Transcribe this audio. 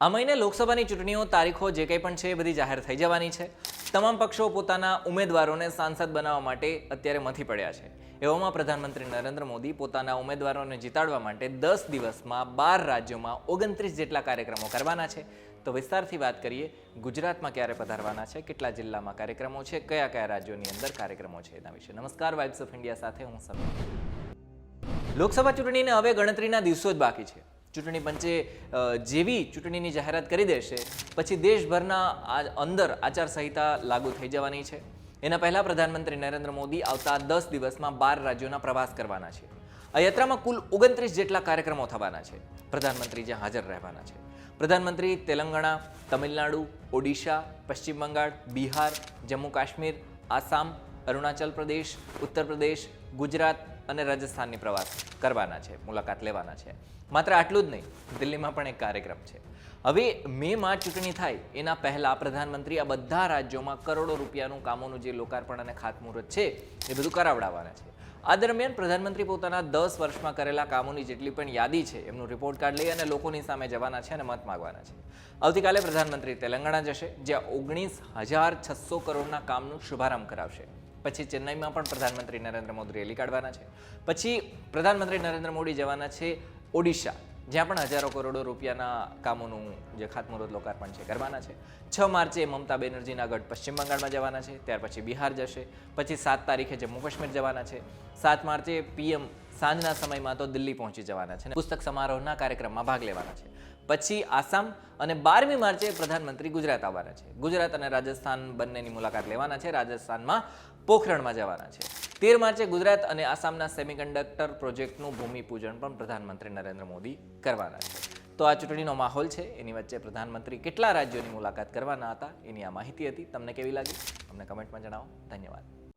આ મહિને લોકસભાની ચૂંટણીઓ તારીખો જે કંઈ પણ છે એ બધી જાહેર થઈ જવાની છે. તમામ પક્ષો પોતાના ઉમેદવારોને સાંસદ બનાવવા માટે અત્યારે મથી પડ્યા છે. એવામાં પ્રધાનમંત્રી નરેન્દ્ર મોદી પોતાના ઉમેદવારોને જીતાડવા માટે દસ દિવસમાં બાર રાજ્યોમાં ઓગણત્રીસ જેટલા કાર્યક્રમો કરવાના છે. તો વિસ્તારથી વાત કરીએ, ગુજરાતમાં ક્યારે પધારવાના છે? કેટલા જિલ્લામાં કાર્યક્રમો છે? કયા કયા રાજ્યોની અંદર કાર્યક્રમો છે એના વિશે? નમસ્કાર વાઇબ્સ ઓફ ઇન્ડિયા સાથે હું સમીર લોકસભા ચૂંટણીને હવે ગણતરીના દિવસો જ બાકી છે. ચૂંટણી પંચે જેવી ચૂંટણીની જાહેરાત કરી દેશે, પછી દેશભરના અંદર આચારસંહિતા લાગુ થઈ જવાની છે. એના પહેલા પ્રધાનમંત્રી નરેન્દ્ર મોદી આવતા દસ દિવસમાં બાર રાજ્યોના પ્રવાસ કરવાના છે. આ યાત્રામાં કુલ ઓગણત્રીસ જેટલા કાર્યક્રમો થવાના છે. પ્રધાનમંત્રી જ્યાં હાજર રહેવાના છે. પ્રધાનમંત્રી તેલંગાણા, તમિલનાડુ, ઓડિશા, પશ્ચિમ બંગાળ, બિહાર, જમ્મુ કાશ્મીર, આસામ, અરુણાચલ પ્રદેશ, ઉત્તર પ્રદેશ, ગુજરાત અને રાજસ્થાનની પ્રવાસ કરવાના છે, મુલાકાત લેવાના છે. માત્ર આટલું જ નહીં, દિલ્હીમાં પણ એક કાર્યક્રમ છે. હવે મેમાં ચૂંટણી થાય, એના પહેલાં પ્રધાનમંત્રી આ બધા રાજ્યોમાં કરોડો રૂપિયાનું કામોનું જે લોકાર્પણ અને ખાતમુહૂર્ત છે, એ બધું કરાવડાવવાના છે. આ દરમિયાન પ્રધાનમંત્રી પોતાના દસ વર્ષમાં કરેલા કામોની જેટલી પણ યાદી છે, એમનું રિપોર્ટ કાર્ડ લઈ અને લોકોની સામે જવાના છે અને મત માગવાના છે. આવતીકાલે પ્રધાનમંત્રી તેલંગાણા જશે, જ્યાં ઓગણીસ હજાર છસો કરોડના કામનું શુભારંભ કરાવશે. પછી ચેન્નઈમાં પણ પ્રધાનમંત્રી નરેન્દ્ર મોદી રેલી કાઢવાના છે. પછી પ્રધાનમંત્રી નરેન્દ્ર મોદી જવાના છે ઓડિશા, જ્યાં પણ હજારો કરોડો રૂપિયાના કામોનું જે ખાતમુહૂર્ત લોકાર્પણ છે, કરવાના છે. છ માર્ચે મમતા બેનર્જીના ગઢ પશ્ચિમ બંગાળમાં જવાના છે, ત્યાર પછી બિહાર જશે. પછી સાત તારીખે જમ્મુ કાશ્મીર જવાના છે. સાત માર્ચે પીએમ સાંજના સમયમાં તો દિલ્હી પહોંચી જવાના છે પુસ્તક સમારોહના કાર્યક્રમમાં ભાગ લેવાના છે. પછી આસામ અને બારમી માર્ચે પ્રધાનમંત્રી ગુજરાત આવવાના છે. ગુજરાત અને રાજસ્થાન બંનેની મુલાકાત લેવાના છે. રાજસ્થાનમાં પોખરણમાં જવાના છે. તેર માર્ચે ગુજરાત અને આસામના સેમિકન્ડક્ટર પ્રોજેક્ટનું ભૂમિપૂજન પણ પ્રધાનમંત્રી નરેન્દ્ર મોદી કરવાના છે. તો આ ચૂંટણીનો માહોલ છે. એની વચ્ચે પ્રધાનમંત્રી કેટલા રાજ્યોની મુલાકાત કરવાના હતા એની આ માહિતી હતી. તમને કેવી લાગી? અમને કમેન્ટમાં જણાવો. ધન્યવાદ.